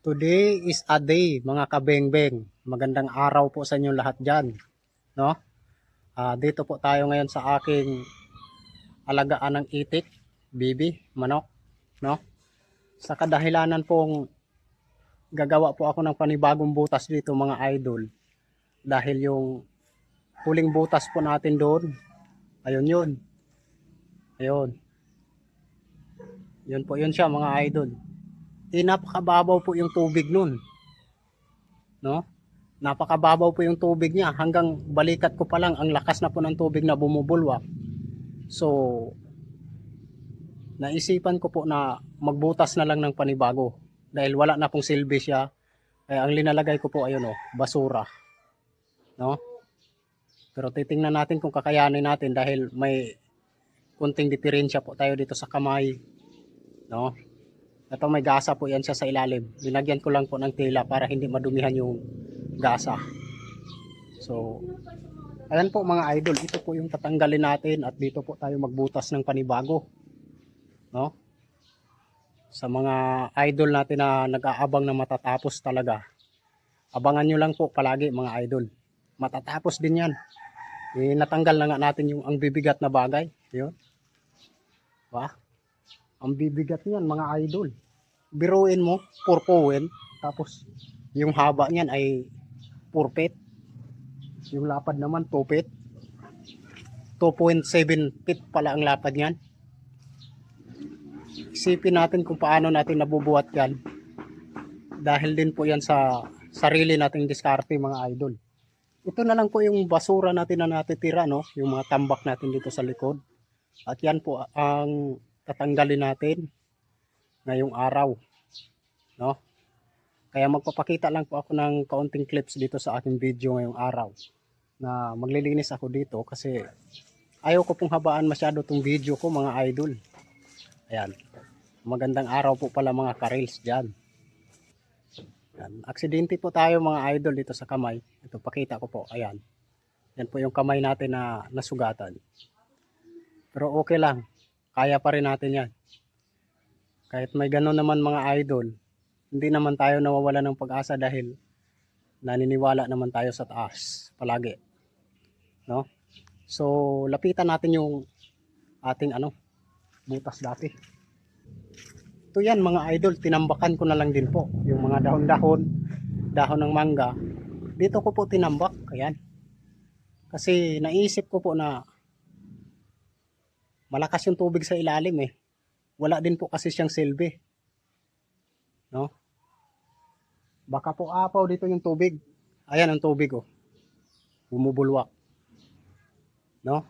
Today is a day, mga kabengbeng. Magandang araw po sa inyo lahat dyan. No? Ah, dito po tayo ngayon sa aking alagaan ng itik, bibi, manok. No? Sa kadahilanan pong gagawa po ako ng panibagong butas dito mga idol. Dahil yung huling butas po natin doon, ayun yun. Ayun. Yun po yun siya mga idol eh napakababaw po yung tubig nun. No? Napakababaw po yung tubig niya. Hanggang balikat ko pa lang, ang lakas na po ng tubig na bumubulwak. So, naisipan ko po na magbutas na lang ng panibago. Dahil wala na pong silbi siya. Kaya ang linalagay ko po ayun o, basura. No? Pero titingnan natin kung kakayanin natin dahil may kunting diferensya po tayo dito sa kamay. No? Ito may gasa po yan siya sa ilalim. Linagyan ko lang po ng tela para hindi madumihan yung gasa. So, ayan po mga idol. Ito po yung tatanggalin natin at dito po tayo magbutas ng panibago. No? Sa mga idol natin na nag-aabang na matatapos talaga. Abangan nyo lang po palagi mga idol. Matatapos din yan. Eh, natanggal na nga natin yung ang bibigat na bagay. Yun. Ba? Ang bibigat niyan mga idol. Biruin mo, purpuin. Tapos yung haba niyan ay purpit. Yung lapad naman, 2 feet. 2.7 feet pala ang lapad niyan. Isipin natin kung paano natin nabubuhat yan. Dahil din po yan sa sarili nating diskarte mga idol. Ito na lang po yung basura natin na natitira, no? Yung mga tambak natin dito sa likod. At yan po ang tatanggalin natin ngayong araw. No? Kaya magpapakita lang po ako ng kaunting clips dito sa aking video ngayong araw na maglilinis ako dito kasi ayaw ko pong habaan masyado tong video ko mga idol. Ayan. Magandang araw po pala mga karels dyan. Ayan. Aksidente po tayo mga idol dito sa kamay. Ito pakita ko po. Ayan. Yan po yung kamay natin na nasugatan. Pero okay lang. Kaya pa rin natin yan. Kahit may gano'n naman mga idol, hindi naman tayo nawawala ng pag-asa dahil naniniwala naman tayo sa taas palagi. No? So, lapitan natin yung ating ano, butas dati. Ito yan mga idol, tinambakan ko na lang din po. Yung mga dahon-dahon, dahon ng mangga, dito ko po tinambak. Ayan. Kasi naisip ko po na malakas yung tubig sa ilalim eh. Wala din po kasi siyang silbi. No? Baka po apaw dito yung tubig. Ayan ang tubig oh. Bumubulwak. No?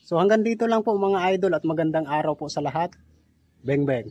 So hanggang dito lang po mga idol at magandang araw po sa lahat. Beng beng.